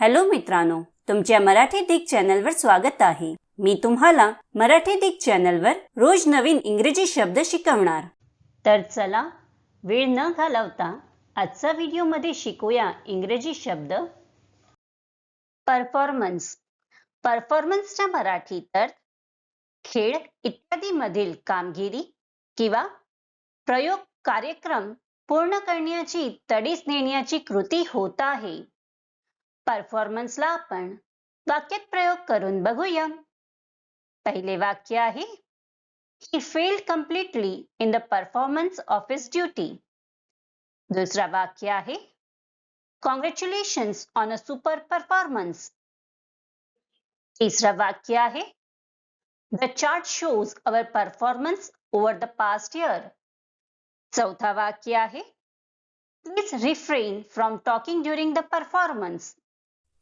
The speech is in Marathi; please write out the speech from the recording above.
हॅलो मित्रांनो तुमच्या मराठी दिग चॅनलवर स्वागत आहे. मी तुम्हाला मराठी दिग चॅनलवर रोज नवीन इंग्रजी शब्द शिकवणार. तर चला वेळ न घालवता आजचा व्हिडिओमध्ये शिकूया इंग्रजी शब्द. परफॉर्मन्स परफॉर्मन्सच्या मराठी तर खेळ इत्यादी मधील कामगिरी किंवा प्रयोग कार्यक्रम पूर्ण करण्याची तडीस नेण्याची कृती होत आहे. परफॉर्मन्सला आपण वाक्यात प्रयोग करून बघूया. पहिले वाक्य आहे he failed completely in the performance of his duty दुसरा वाक्य आहे congratulations on a super performance तिसरा वाक्य आहे the chart shows our performance over the past year चौथा वाक्य आहे please refrain from talking during the performance